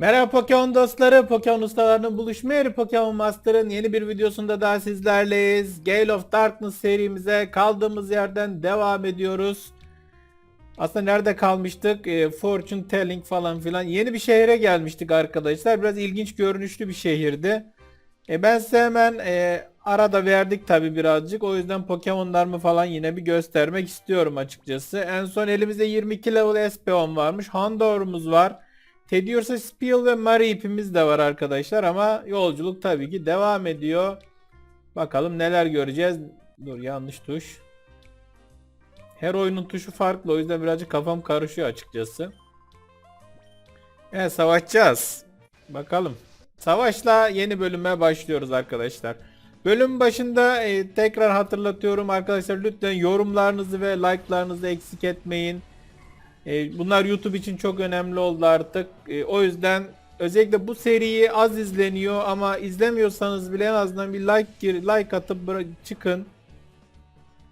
Merhaba Pokemon dostları, Pokemon ustalarının buluşma yeri Pokemon Master'ın yeni bir videosunda daha sizlerleyiz. Gale of Darkness serimize kaldığımız yerden devam ediyoruz. Aslında nerede kalmıştık? E, Fortune Telling falan filan. Yeni bir şehre gelmiştik arkadaşlar. Biraz ilginç görünüşlü bir şehirdi. E, ben size hemen e, arada verdik tabi birazcık. O yüzden Pokemon'larımı falan yine bir göstermek istiyorum açıkçası. En son elimizde 22 level SP10 varmış. Houndour'umuz var. Tediors'a Spiel ve Mari ipimiz de var arkadaşlar ama yolculuk tabii ki devam ediyor. Bakalım neler göreceğiz. Dur yanlış tuş. Her oyunun tuşu farklı o yüzden birazcık kafam karışıyor açıkçası. Evet savaşacağız. Bakalım. Savaşla yeni bölüme başlıyoruz arkadaşlar. Bölüm başında e, tekrar hatırlatıyorum arkadaşlar lütfen yorumlarınızı ve like'larınızı eksik etmeyin. E, bunlar YouTube için çok önemli oldu artık. E, o yüzden özellikle bu seriyi az izleniyor ama izlemiyorsanız bile en azından bir like gir, like atıp bıra- çıkın.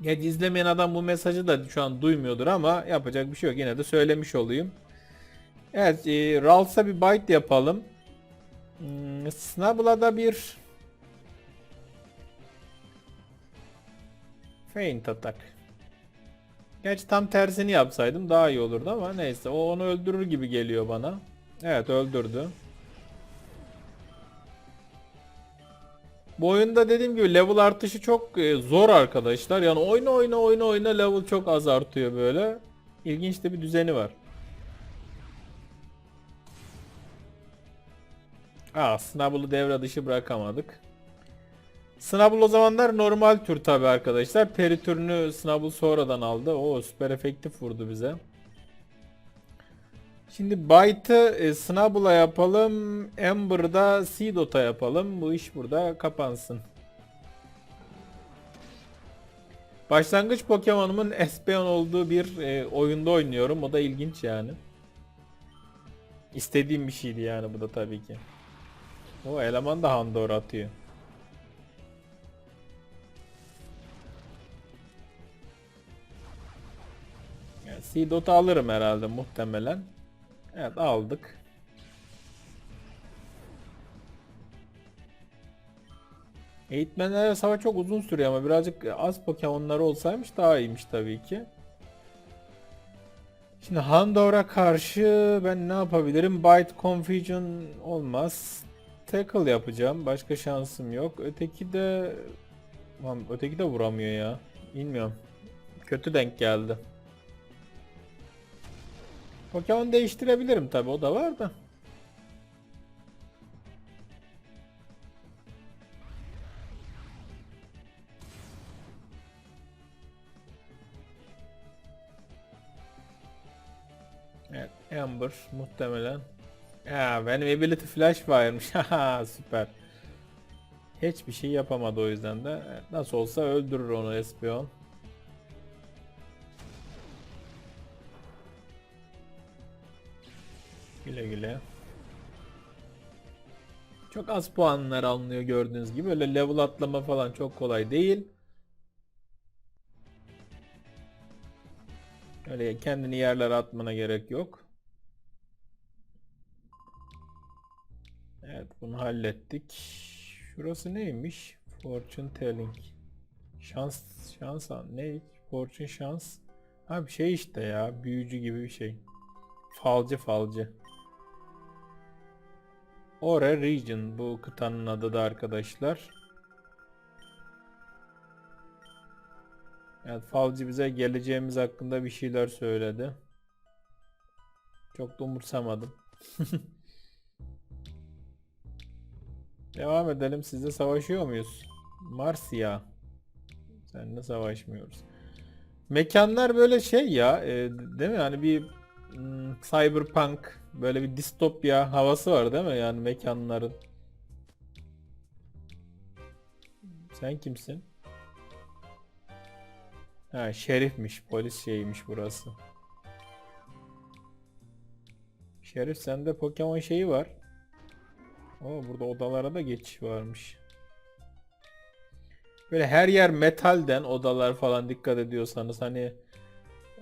Gerçi izlemeyen adam bu mesajı da şu an duymuyordur ama yapacak bir şey yok. Yine de söylemiş olayım. Evet, e, Ralphs'a bir bite yapalım. Hmm, Snubble'a da bir Feint atak. Gerçi tam tersini yapsaydım daha iyi olurdu ama neyse o onu öldürür gibi geliyor bana. Evet öldürdü. Bu oyunda dediğim gibi level artışı çok e, zor arkadaşlar. Yani oyna oyna oyna oyna level çok az artıyor böyle. İlginç de bir düzeni var. Aa Snubble'ı devre dışı bırakamadık. Snubble o zamanlar normal tür tabi arkadaşlar. Peri türünü Snubble sonradan aldı. O süper efektif vurdu bize. Şimdi Bite'ı e, Snubble'a yapalım. Ember'da Seedot'a yapalım. Bu iş burada kapansın. Başlangıç Pokemon'umun Espeon olduğu bir e, oyunda oynuyorum. O da ilginç yani. İstediğim bir şeydi yani bu da tabii ki. O eleman da Handor atıyor. Seedot'u alırım herhalde muhtemelen. Evet aldık. Eğitmenlere savaş çok uzun sürüyor ama birazcık az Pokemon'ları olsaymış daha iyiymiş tabii ki. Şimdi Handor'a karşı ben ne yapabilirim? Bite Confusion olmaz. Tackle yapacağım. Başka şansım yok. Öteki de... Öteki de vuramıyor ya. Bilmiyorum. Kötü denk geldi. Pokemon değiştirebilirim tabi o da var da. Evet, Amber muhtemelen. Ya benim ability flash varmış. Haha süper. Hiçbir şey yapamadı o yüzden de. Nasıl olsa öldürür onu Espion. Güle güle. Çok az puanlar alınıyor gördüğünüz gibi. Öyle level atlama falan çok kolay değil. Öyle kendini yerlere atmana gerek yok. Evet bunu hallettik. Şurası neymiş? Fortune telling. Şans şans ne? Fortune şans. Ha bir şey işte ya. Büyücü gibi bir şey. Falcı falcı. Ore Region bu kıtanın adı da arkadaşlar. Evet falcı bize geleceğimiz hakkında bir şeyler söyledi. Çok da umursamadım. Devam edelim. Sizle savaşıyor muyuz? Marsia. Seninle savaşmıyoruz. Mekanlar böyle şey ya, e, değil mi? Hani bir hmm, cyberpunk böyle bir distopya havası var değil mi? Yani mekanların. Sen kimsin? Ha şerifmiş, polis şeymiş burası. Şerif sende Pokemon şeyi var. Oo burada odalara da geçiş varmış. Böyle her yer metalden odalar falan dikkat ediyorsanız hani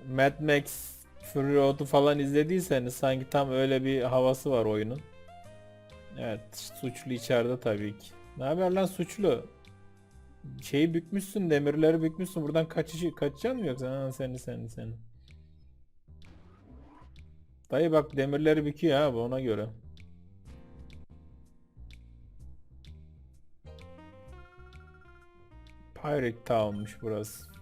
Mad Max Fury Road'u falan izlediyseniz sanki tam öyle bir havası var oyunun. Evet suçlu içeride tabii ki. Ne haber lan suçlu? Şeyi bükmüşsün demirleri bükmüşsün buradan kaçışı kaçacaksın mı yoksa ha, seni seni seni. Dayı bak demirleri büküyor ha bu ona göre. Pirate Town'muş burası.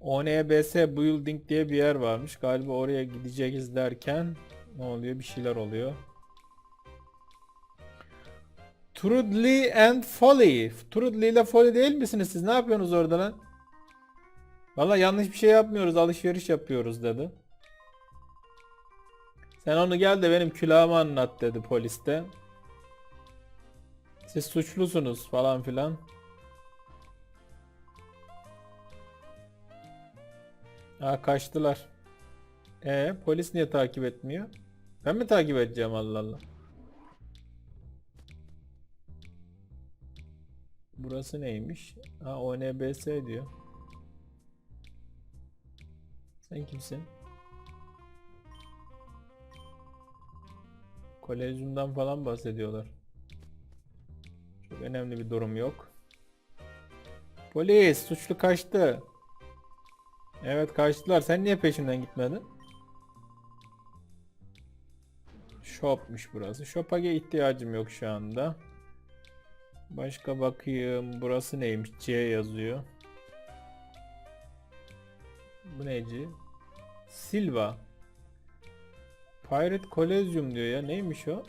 ONBS Building diye bir yer varmış. Galiba oraya gideceğiz derken ne oluyor? Bir şeyler oluyor. Trudley and Folly. Trudley ile Folly değil misiniz siz? Ne yapıyorsunuz orada lan? Valla yanlış bir şey yapmıyoruz. Alışveriş yapıyoruz dedi. Sen onu gel de benim külahımı anlat dedi poliste. Siz suçlusunuz falan filan. Aa kaçtılar. E polis niye takip etmiyor? Ben mi takip edeceğim Allah Allah. Burası neymiş? Ha ONBS diyor. Sen kimsin? Kolezyumdan falan bahsediyorlar. Çok önemli bir durum yok. Polis suçlu kaçtı. Evet kaçtılar. Sen niye peşinden gitmedin? Shop'muş burası. Shop'a ihtiyacım yok şu anda. Başka bakayım. Burası neymiş? C yazıyor. Bu neci? Silva. Pirate Coliseum diyor ya. Neymiş o?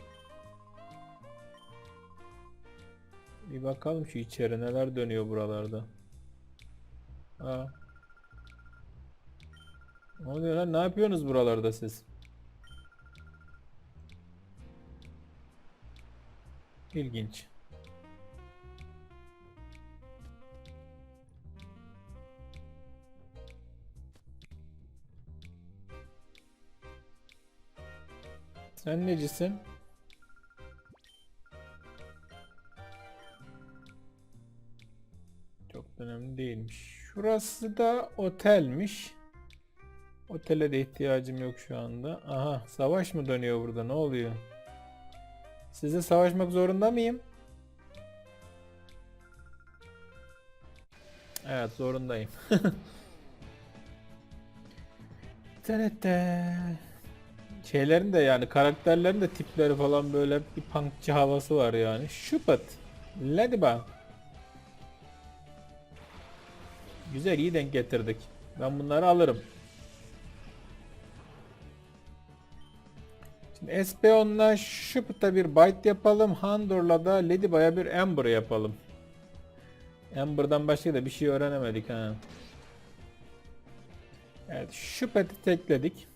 Bir bakalım şu içeri neler dönüyor buralarda. Aa. Ne oluyor lan? Ne yapıyorsunuz buralarda siz? İlginç. Sen necisin? Çok önemli değilmiş. Şurası da otelmiş. Otele de ihtiyacım yok şu anda. Aha savaş mı dönüyor burada ne oluyor? Size savaşmak zorunda mıyım? Evet zorundayım. Tenette. Şeylerin de yani karakterlerin de tipleri falan böyle bir punkçı havası var yani. Şupat. Ladybug. Güzel iyi denk getirdik. Ben bunları alırım. Şimdi Espeon'la Shupit'a bir Bite yapalım. Handor'la da Ladybug'a bir Ember yapalım. Ember'dan başka da bir şey öğrenemedik ha. Evet Shupit'i tekledik.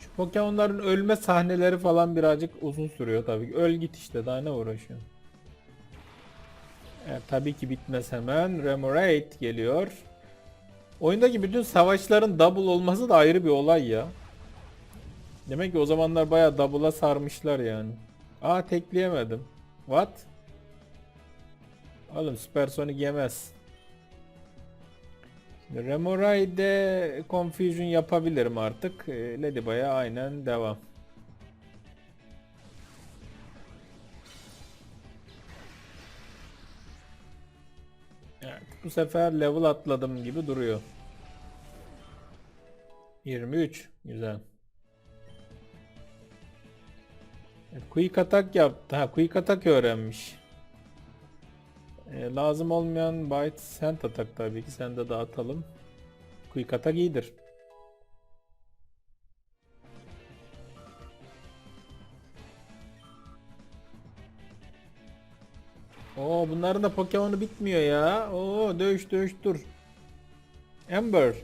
Şu Pokemon'ların ölme sahneleri falan birazcık uzun sürüyor tabii. Öl git işte daha ne uğraşıyorsun. Evet, tabii ki bitmez hemen. Remoraid geliyor. Oyundaki bütün savaşların double olması da ayrı bir olay ya. Demek ki o zamanlar bayağı double'a sarmışlar yani. Aa tekleyemedim. What? Oğlum Supersonic yemez. Remorai'de Confusion yapabilirim artık. Ee, Ladybug'a aynen devam. Bu sefer level atladım gibi duruyor. 23. Güzel. Evet, quick attack yaptı. Ha, quick attack öğrenmiş. Ee, lazım olmayan byte send attack tabii ki. Sende de atalım. Quick attack iyidir. Bunların da Pokemon'u bitmiyor ya. Oo dövüş dövüş dur. Ember.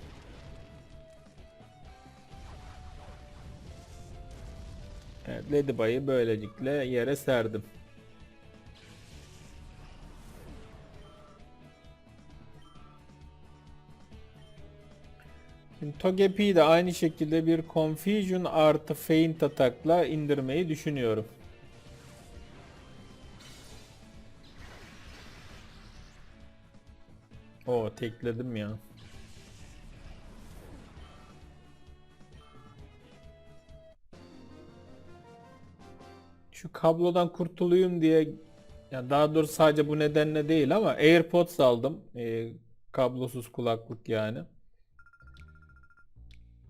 Evet Ladybug'ı böylelikle yere serdim. Şimdi Togepi'yi de aynı şekilde bir Confusion artı Feint atakla indirmeyi düşünüyorum. Tekledim ya. kablodan kurtulayım diye yani daha doğrusu sadece bu nedenle değil ama AirPods aldım. Ee, kablosuz kulaklık yani.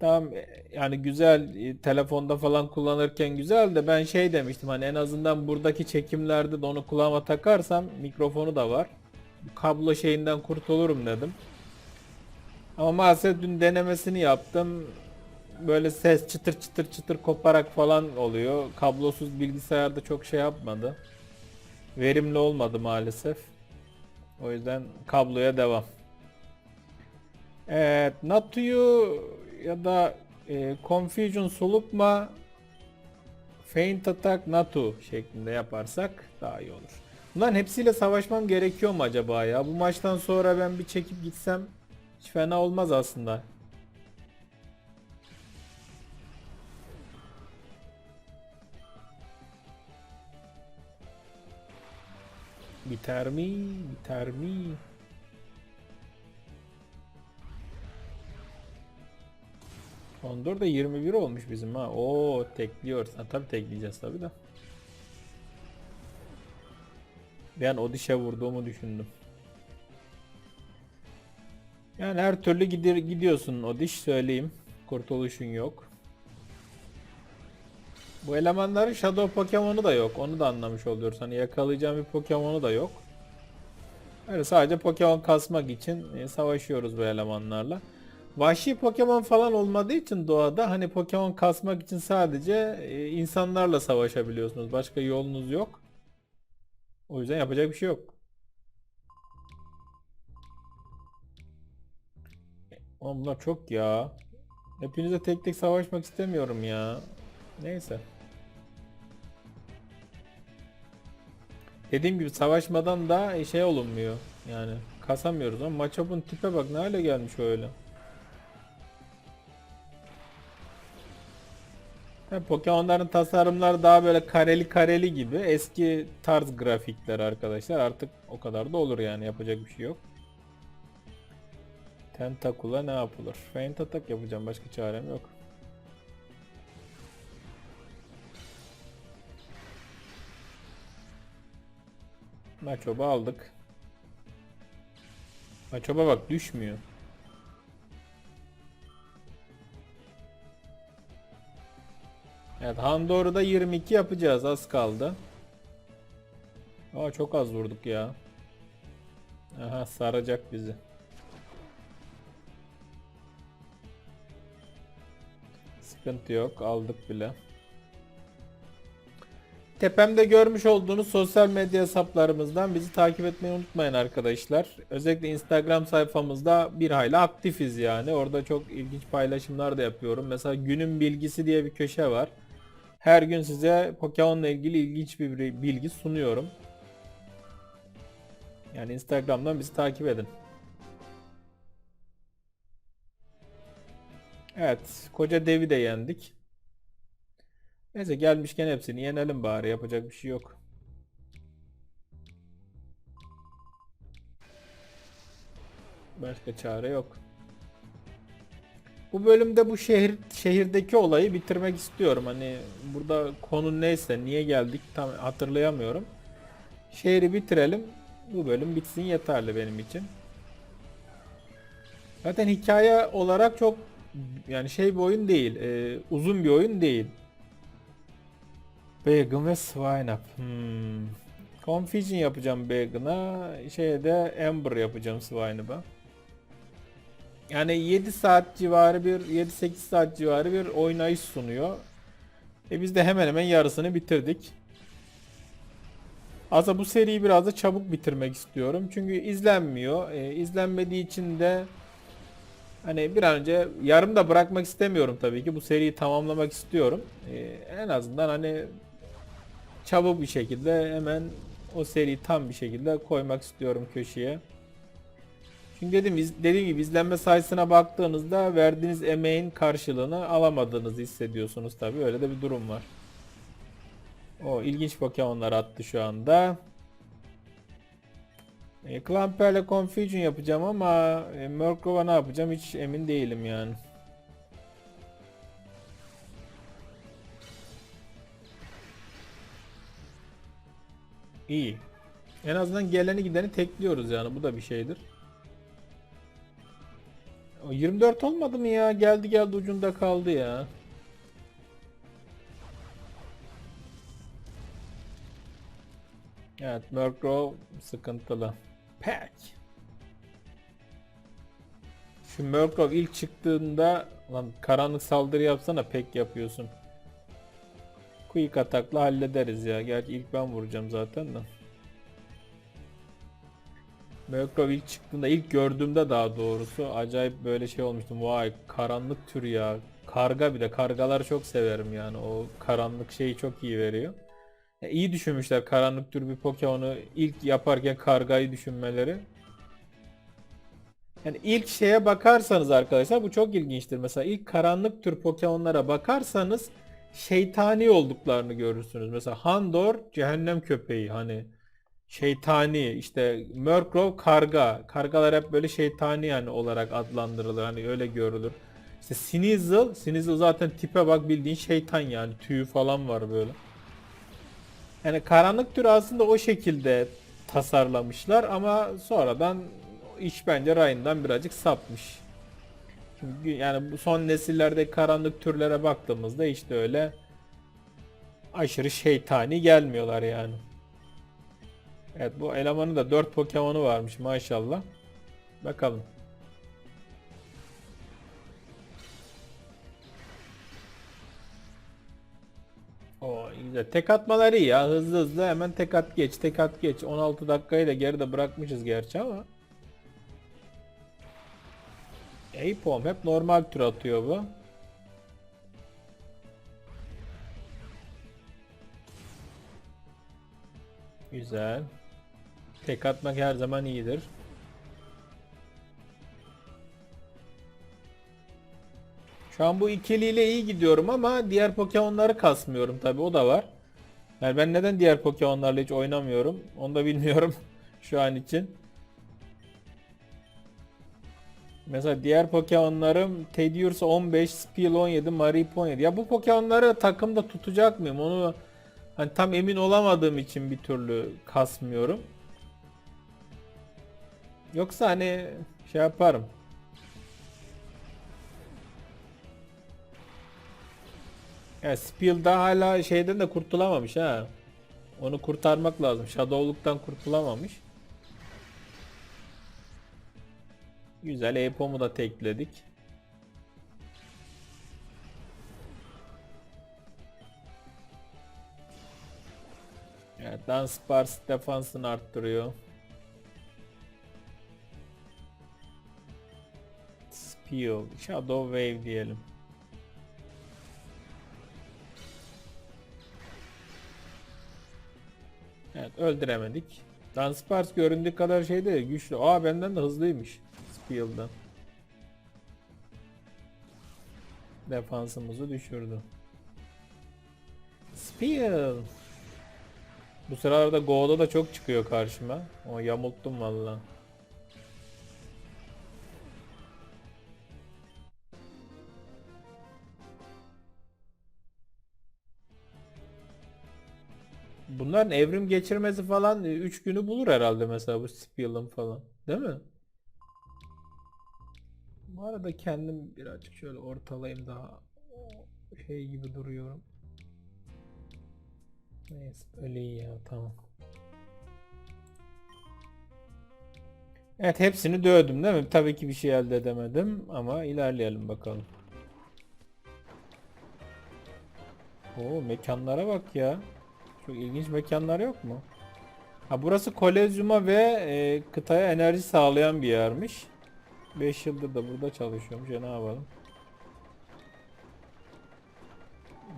Tamam e, yani güzel e, telefonda falan kullanırken güzel de ben şey demiştim hani en azından buradaki çekimlerde de onu kulağıma takarsam mikrofonu da var. Kablo şeyinden kurtulurum dedim. Ama maalesef dün denemesini yaptım. Böyle ses çıtır çıtır çıtır koparak falan oluyor. Kablosuz bilgisayarda çok şey yapmadı. Verimli olmadı maalesef. O yüzden kabloya devam. Evet, Natu'yu ya da e, Confusion Solukma Feint Attack Natu şeklinde yaparsak daha iyi olur. Bunların hepsiyle savaşmam gerekiyor mu acaba ya? Bu maçtan sonra ben bir çekip gitsem hiç fena olmaz aslında. Biter mi? Biter mi? Da 21 olmuş bizim ha. Oo tekliyoruz. Ha, tabii tekleyeceğiz tabii de. Ben o dişe vurduğumu düşündüm. Yani her türlü gidir, gidiyorsun o diş söyleyeyim. Kurtuluşun yok. Bu elemanların Shadow Pokemon'u da yok. Onu da anlamış oluyoruz. Hani yakalayacağım bir Pokemon'u da yok. Öyle sadece Pokemon kasmak için e, savaşıyoruz bu elemanlarla. Vahşi Pokemon falan olmadığı için doğada hani Pokemon kasmak için sadece e, insanlarla savaşabiliyorsunuz. Başka yolunuz yok. O yüzden yapacak bir şey yok. Oğlum bunlar çok ya. Hepinize tek tek savaşmak istemiyorum ya. Neyse. Dediğim gibi savaşmadan da şey olunmuyor. Yani kasamıyoruz ama Machop'un tipe bak ne hale gelmiş öyle. Ha, Pokemon'ların tasarımları daha böyle kareli kareli gibi eski tarz grafikler arkadaşlar. Artık o kadar da olur yani yapacak bir şey yok. Tentakul'a ne yapılır? Feint atak yapacağım başka çarem yok. Machoba aldık. Machoba bak düşmüyor. Evet Handor'da 22 yapacağız az kaldı. Aa çok az vurduk ya. Aha saracak bizi. Sıkıntı yok aldık bile. Tepemde görmüş olduğunuz sosyal medya hesaplarımızdan bizi takip etmeyi unutmayın arkadaşlar. Özellikle Instagram sayfamızda bir hayli aktifiz yani. Orada çok ilginç paylaşımlar da yapıyorum. Mesela günün bilgisi diye bir köşe var. Her gün size Pokemon'la ilgili ilginç bir bilgi sunuyorum. Yani Instagram'dan bizi takip edin. Evet, koca devi de yendik. Neyse gelmişken hepsini yenelim bari yapacak bir şey yok. Başka çare yok. Bu bölümde bu şehir şehirdeki olayı bitirmek istiyorum. Hani burada konu neyse, niye geldik tam hatırlayamıyorum. Şehri bitirelim. Bu bölüm bitsin yeterli benim için. Zaten hikaye olarak çok yani şey bir oyun değil. E, uzun bir oyun değil. Bagon ve Swineup. Hmm. Confusion yapacağım Bagon'a. Şeyde Ember yapacağım Swineup'a. Yani 7 saat civarı bir 7-8 saat civarı bir oynayış sunuyor. E biz de hemen hemen yarısını bitirdik. Aslında bu seriyi biraz da çabuk bitirmek istiyorum. Çünkü izlenmiyor. E, izlenmediği için de hani bir an önce yarım da bırakmak istemiyorum tabii ki. Bu seriyi tamamlamak istiyorum. E, en azından hani çabuk bir şekilde hemen o seriyi tam bir şekilde koymak istiyorum köşeye. Çünkü dedim dediğim gibi izlenme sayısına baktığınızda verdiğiniz emeğin karşılığını alamadığınızı hissediyorsunuz tabii. Öyle de bir durum var. O ilginç Pokemon'lar attı şu anda. E, Clamper'le Confusion yapacağım ama e, Murkrow'a ne yapacağım hiç emin değilim yani. İyi. En azından geleni gideni tekliyoruz yani bu da bir şeydir. O 24 olmadı mı ya? Geldi geldi ucunda kaldı ya. Evet, Murkrow sıkıntılı. Pek. Şu Murkrow ilk çıktığında lan karanlık saldırı yapsana pek yapıyorsun. Quick atakla hallederiz ya. Gerçi ilk ben vuracağım zaten de. Murkrow ilk çıktığında ilk gördüğümde daha doğrusu acayip böyle şey olmuştum. Vay karanlık tür ya. Karga bir de kargaları çok severim yani. O karanlık şeyi çok iyi veriyor. Ya iyi düşünmüşler karanlık tür bir Pokemon'u ilk yaparken kargayı düşünmeleri. Yani ilk şeye bakarsanız arkadaşlar bu çok ilginçtir. Mesela ilk karanlık tür Pokemon'lara bakarsanız şeytani olduklarını görürsünüz. Mesela Handor cehennem köpeği hani şeytani işte Murkrow karga. Kargalar hep böyle şeytani yani olarak adlandırılır. Hani öyle görülür. İşte Sneasel, Sneasel zaten tipe bak bildiğin şeytan yani tüyü falan var böyle. Yani karanlık tür aslında o şekilde tasarlamışlar ama sonradan iş bence rayından birazcık sapmış. Çünkü yani bu son nesillerde karanlık türlere baktığımızda işte öyle aşırı şeytani gelmiyorlar yani. Evet bu elemanın da 4 Pokemon'u varmış maşallah. Bakalım. O güzel. Tek atmaları iyi ya. Hızlı hızlı hemen tek at geç, tek at geç. 16 dakikayı da geride bırakmışız gerçi ama. Apom hep normal tür atıyor bu. Güzel. Tek atmak her zaman iyidir. Şu an bu ikiliyle iyi gidiyorum ama diğer Pokemon'ları kasmıyorum tabi o da var. Yani ben neden diğer Pokemon'larla hiç oynamıyorum onu da bilmiyorum şu an için. Mesela diğer Pokemon'larım Tedious 15, Speel 17, Marip 17. Ya bu Pokemon'ları takımda tutacak mıyım? Onu hani tam emin olamadığım için bir türlü kasmıyorum. Yoksa hani şey yaparım. Ya Speel daha hala şeyden de kurtulamamış ha. Onu kurtarmak lazım. Shadow'luktan kurtulamamış. Güzel Apom'u da tekledik. Evet, Dunsparce defansını arttırıyor. Speel, Shadow Wave diyelim. Evet öldüremedik. Dunsparce göründüğü kadar şey değil güçlü. Aa benden de hızlıymış. Speel'dan. Defansımızı düşürdü. Speel. Bu sıralarda Go'da da çok çıkıyor karşıma. Ama yamulttum valla. Bunların evrim geçirmesi falan 3 günü bulur herhalde mesela bu Speel'ın falan. Değil mi? Bu arada kendim birazcık şöyle ortalayayım daha şey gibi duruyorum. Neyse öyle iyi ya tamam. Evet hepsini dövdüm değil mi? Tabii ki bir şey elde edemedim ama ilerleyelim bakalım. Oo mekanlara bak ya. Çok ilginç mekanlar yok mu? Ha burası kolezyuma ve e, kıtaya enerji sağlayan bir yermiş. 5 yıldır da burada çalışıyormuş. Ya ne yapalım?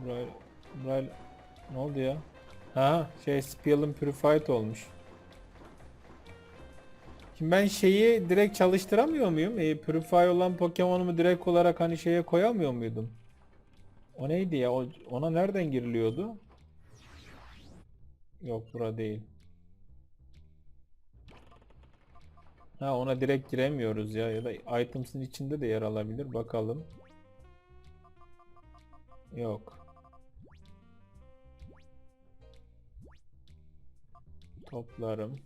Burayı, burayı, ne oldu ya? Ha şey Speel'in Purified olmuş. Şimdi ben şeyi direkt çalıştıramıyor muyum? E, Purify olan Pokemon'umu direkt olarak hani şeye koyamıyor muydum? O neydi ya? O, ona nereden giriliyordu? Yok bura değil. Ha ona direkt giremiyoruz ya ya da items'ın içinde de yer alabilir bakalım. Yok. Toplarım.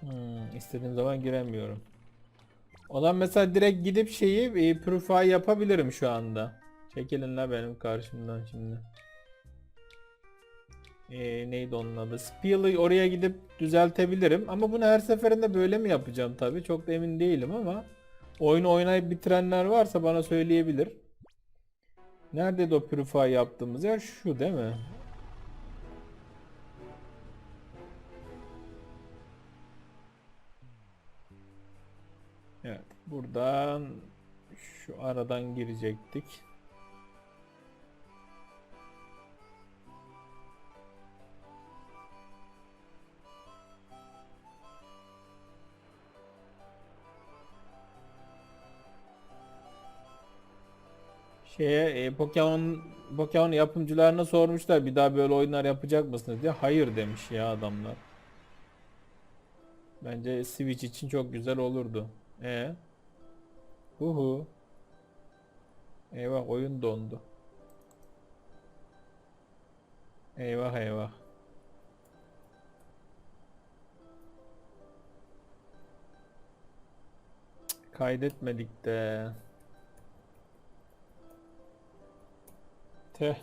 Hmm, istediğim zaman giremiyorum. O zaman mesela direkt gidip şeyi e, purify yapabilirim şu anda. Çekilin la benim karşımdan şimdi. Ee, neydi onun adı? Spiel'ı oraya gidip düzeltebilirim. Ama bunu her seferinde böyle mi yapacağım tabi. Çok da emin değilim ama. Oyunu oynayıp bitirenler varsa bana söyleyebilir. Nerede o purify yaptığımız yer? Şu değil mi? Evet. Buradan şu aradan girecektik. Şeye e, Pokemon Pokemon yapımcılarına sormuşlar bir daha böyle oyunlar yapacak mısınız diye. Hayır demiş ya adamlar. Bence Switch için çok güzel olurdu. E. Uhu. Eyvah oyun dondu. Eyvah eyvah. Kaydetmedik de. Yeah.